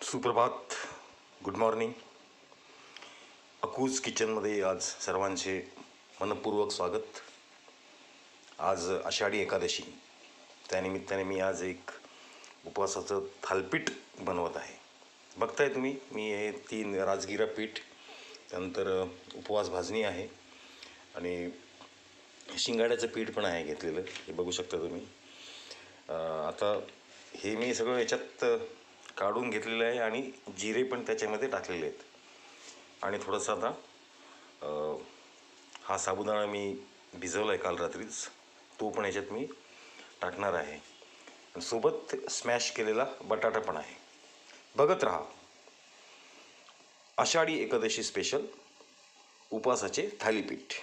सुप्रभात. Good morning अकूज किचनमध्ये आज सर्वांचे मनपूर्वक स्वागत. आज आषाढी एकादशी. त्यानिमित्ताने मी आज एक उपवासाचं थालपीठ बनवत आहे. बघताय तुम्ही मी हे तीन राजगिरा पीठ त्यानंतर उपवास भाजणी आहे. आणि शिंगाड्याचं पीठ पण आहे घेतलेलं हे बघू शकता तुम्ही. आता हे मी सगळं याच्यात काढून घेतलेलं आहे आणि जिरे पण त्याच्यामध्ये टाकलेले आहेत. आणि थोडंसं आता हा साबुदाणा मी भिजवला आहे काल रात्रीच. तो पण याच्यात मी टाकणार आहे. सोबत स्मॅश केलेला बटाटा पण आहे. बघत राहा. आषाढी एकादशी स्पेशल उपवासाचे थालीपीठ.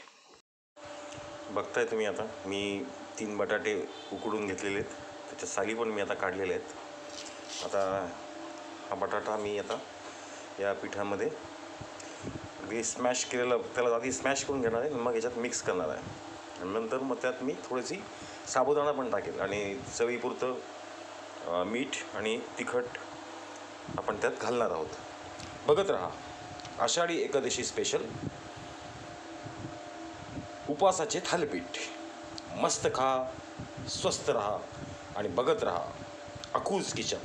बघताय तुम्ही आता मी तीन बटाटे उकडून घेतलेले आहेत. त्याच्या साली पण मी आता काढलेल्या आहेत. आता हा बटाटा मी आता या पिठामध्ये अगदी स्मॅश केलेला त्याला आधी स्मॅश करून घेणार आहे मग याच्यात मिक्स करणार आहे. आणि नंतर मग त्यात मी थोडीशी साबुदाणा पण टाकेल आणि चवीपुरतं मीठ आणि तिखट आपण त्यात घालणार आहोत. बघत राहा आषाढी एकादशी स्पेशल उपवासाचे थालीपीठ. मस्त खा स्वस्त राहा आणि बघत राहा अकूज किचन.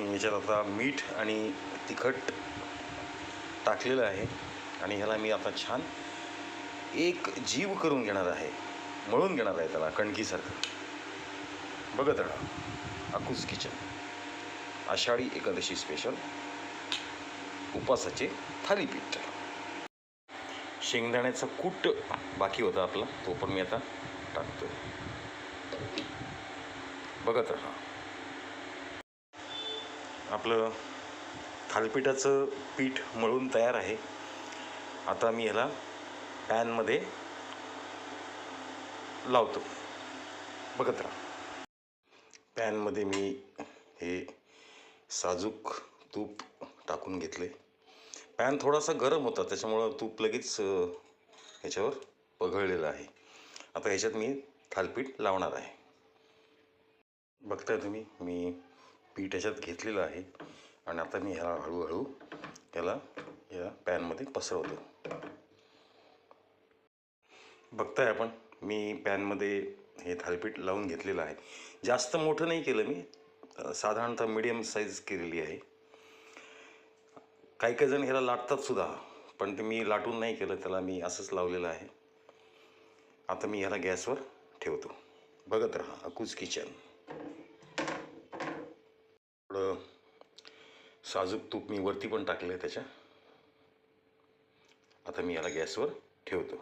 मी याच्यात आता मीठ आणि तिखट टाकलेलं आहे. आणि ह्याला मी आता छान एक जीव करून घेणार आहे. मळून घेणार आहे त्याला कणकीसारखं बघत राहा अकूज किचन. आषाढी एकादशी स्पेशल उपवासाचे थालीपीठ. शेंगदाण्याचा कूट बाकी होता आपला तो पण मी आता टाकतोय. बघत राहा आपलं थालपिठाचं पीठ मळून तयार आहे. आता मी ह्याला पॅनमध्ये लावतो. बघत राहा. पॅनमध्ये मी हे साजूक तूप टाकून घेतले पॅन थोडासा गरम होता त्याच्यामुळं तूप लगेच ह्याच्यावर पघळलेलं आहे. आता ह्याच्यात मी थालपीठ लावणार आहे. बघताय तुम्ही मी पीठ ह्याच्यात घेतलेलं आहे. आणि आता मी ह्याला हळूहळू त्याला या पॅनमध्ये पसरवतो. बघताय आपण मी पॅनमध्ये हे थालपीठ लावून घेतलेलं आहे. जास्त मोठं नाही केलं मी साधारणतः मिडियम साईज केलेली आहे. काही काही जण ह्याला लाटतात सुद्धा पण ते मी लाटून नाही केलं त्याला मी असंच लावलेलं आहे. आता मी ह्याला गॅसवर ठेवतो. बघत राहा अकूज किचन. थोडं साजूक तूप मी वरती पण टाकलं आहे त्याच्या. आता मी याला गॅसवर ठेवतो.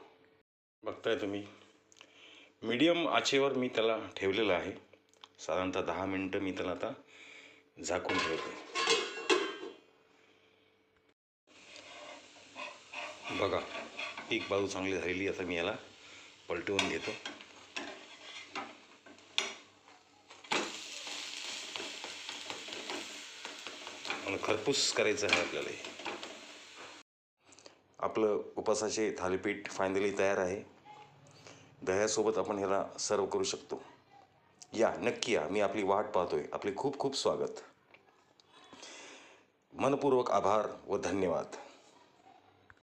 बघताय तुम्ही मीडियम आचेवर मी त्याला ठेवलेलं आहे. साधारणतः दहा मिनटं मी त्याला आता झाकून ठेवतो बघा एक बाजू चांगली झालेली आता मी याला पलटवून घेतो. पण खरपूस करायचं आहे आपल्याला. आपलं उपासाचे थालीपीठ फायनली तयार आहे. दह्यासोबत आपण ह्याला सर्व करू शकतो. या नक्की या. मी आपली वाट पाहतोय. आपले खूप खूप स्वागत. मनपूर्वक आभार व धन्यवाद.